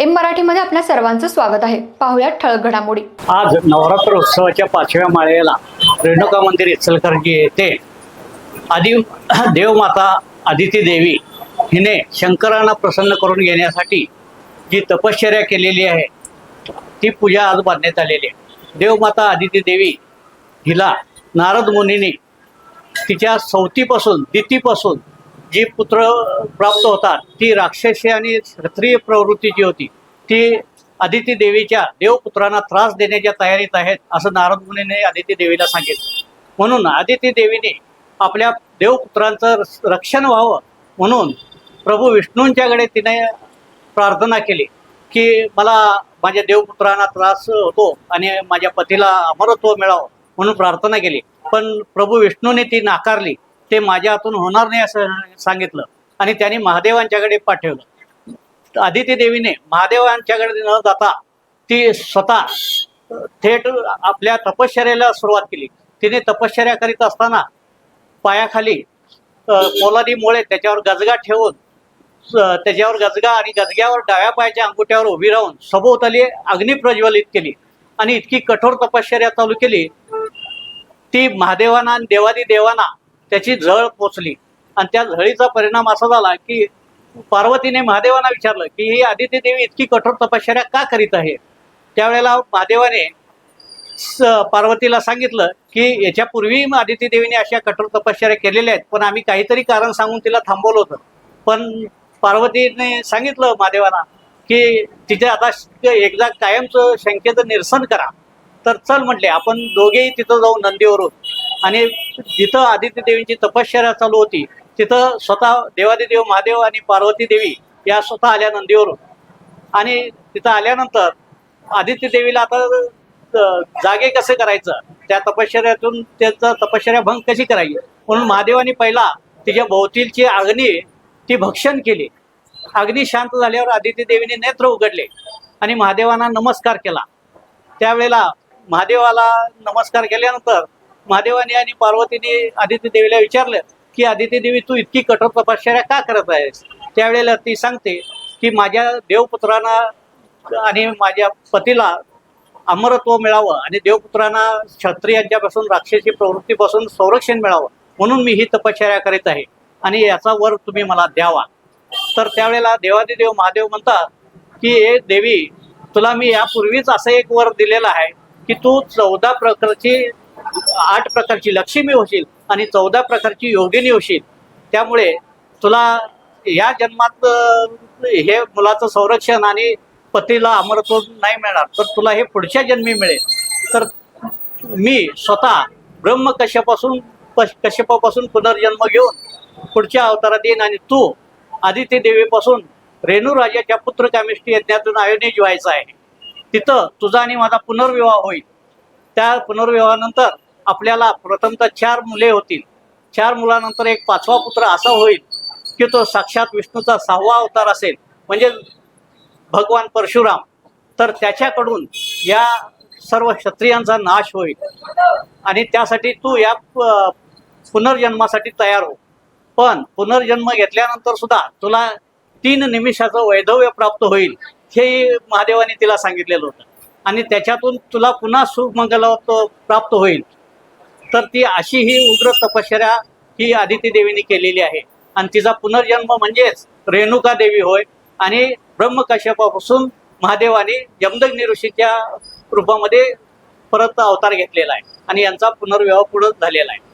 M मराठीमध्ये आपल्या सर्वांचं स्वागत आहे. पाहुयात ठळक घडामोडी. आज नवरात्र उत्सवाच्या पाचव्या माळेला रेणुका मंदिर इचलकरंजी येथे आदि देवमाता आदिती देवी हिने शंकरांना प्रसन्न करून घेण्यासाठी जी तपश्चर्या केलेली आहे ती पूजा आज बांधण्यात आलेली आहे. देवमाता आदिती देवी हिला नारद मुनीने तिच्या सवतीपासून दितीपासून जी पुत्र प्राप्त होतात ती राक्षसी आणि क्षत्रिय प्रवृत्तीची होती ती आदिती देवीच्या देवपुत्रांना त्रास देण्याच्या तयारीत आहेत असं नारद मुनीने आदिती देवीला सांगितलं. म्हणून आदिती देवीने आपल्या देवपुत्रांचं रक्षण व्हावं म्हणून प्रभू विष्णूंच्याकडे तिने प्रार्थना केली की मला माझ्या देवपुत्रांना त्रास होतो आणि माझ्या पतीला अमरत्व मिळावं म्हणून प्रार्थना केली. पण प्रभू विष्णूने ती नाकारली. ते माझ्या हातून होणार नाही असं सांगितलं. आणि त्यांनी महादेवांच्याकडे पाठवलं. आदिती देवीने महादेवांच्याकडे न जाता ती स्वतः थेट आपल्या तपश्चर्याला सुरुवात केली. तिने तपश्चर्या करीत असताना पायाखाली पोलादीमुळे त्याच्यावर गजगा ठेवून स- त्याच्यावर गजगा आणि गजग्यावर डाव्या पायाच्या अंगुठ्यावर उभी राहून सभोवताली अग्नी प्रज्वलित केली. आणि इतकी कठोर तपश्चर्या चालू केली. ती महादेवांना आणि देवादी देवांना त्याची झळ पोचली. आणि त्या झळीचा परिणाम असा झाला की पार्वतीने महादेवांना विचारलं की ही आदित्य देवी इतकी कठोर तपश्चर्या का करीत आहे? त्यावेळेला महादेवाने पार्वतीला सांगितलं की याच्यापूर्वी आदित्य देवीने अशा कठोर तपश्चर्या केलेल्या आहेत पण आम्ही काहीतरी कारण सांगून तिला थांबवलं होतं. पण पार्वतीने सांगितलं महादेवांना की तिथे आता एकदा कायमचं शंकेचं निरसन करा. तर चल म्हटले आपण दोघेही तिथं जाऊ नंदीवरून आणि जिथं आदित्य देवींची तपश्चर्या चालू होती तिथं स्वतः देवादिदेव महादेव आणि पार्वती देवी या स्वतः आल्या नंदीवरून. आणि तिथं आल्यानंतर आदित्य देवीला आता जागे कसे करायचं? त्या तपश्चर्यातून त्याचा तपश्चर्या भंग कशी करायची? म्हणून महादेवानी पहिला तिच्या भोवतीलची अग्नी ती भक्षण केली. अग्नी शांत झाल्यावर आदित्य देवीने नेत्र उघडले आणि महादेवांना नमस्कार केला. त्यावेळेला महादेवाला नमस्कार केल्यानंतर महादेवाने आणि पार्वतीने आदित्य देवीला विचारलं की आदित्य देवी तू इतकी कठोर तपश्चर्या का करत आहेस? त्यावेळेला ती सांगते की माझ्या देवपुत्रांना आणि माझ्या पतीला अमरत्व मिळावं आणि देवपुत्रांना क्षत्रियांच्यापासून राक्षसी प्रवृत्तीपासून संरक्षण मिळावं म्हणून मी ही तपश्चर्या करीत आहे आणि याचा वर तुम्ही मला द्यावा. तर त्यावेळेला देवादिदेव महादेव म्हणतात की हे देवी तुला मी यापूर्वीच असं एक वर दिलेलं आहे की तू चौदा प्रकारची आठ प्रकारची लक्ष्मी होशील आणि चौदा प्रकारची योगिनी होशील. त्यामुळे तुला या जन्मात हे मुलाचं संरक्षण आणि पतीला अमरत्व नाही मिळणार. तर तुला हे पुढच्या जन्मी मिळेल. तर मी स्वतः ब्रह्म कश्यपासून कश्यपापासून पुनर्जन्म घेऊन पुढच्या अवतारात येईन आणि तू आदित्य देवीपासून रेणू राजाच्या पुत्र कामिष्टी यज्ञातून आयोनिज व्हायचं आहे. तिथं तुझा आणि माझा पुनर्विवाह होईल. त्या पुनर्विवाहानंतर आपल्याला प्रथमतः चार मुले होतील. चार मुलानंतर एक पाचवा पुत्र असा होईल की तो साक्षात विष्णूचा सहावा अवतार असेल. म्हणजे भगवान परशुराम. तर त्याच्याकडून या सर्व क्षत्रियांचा नाश होईल. आणि त्यासाठी तू या पुनर्जन्मासाठी तयार हो. पण पुनर्जन्म घेतल्यानंतर सुद्धा तुला तीन निमिषाचं वैधव्य प्राप्त होईल हे महादेवाने तिला सांगितलेलं होतं. आणि त्याच्यातून तुला पुन्हा सुमंगलत्व प्राप्त होईल. तर ती अशी ही उग्र तपश्चर्या ही आदिती देवीने केलेली आहे. आणि तिचा पुनर्जन्म म्हणजेच रेणुका देवी होय आणि ब्रह्मकश्यपापासून महादेवाने जमदग्नी ऋषीच्या रूपामध्ये परत अवतार घेतलेला आहे. आणि यांचा पुनर्विवाह पुढं झालेला आहे.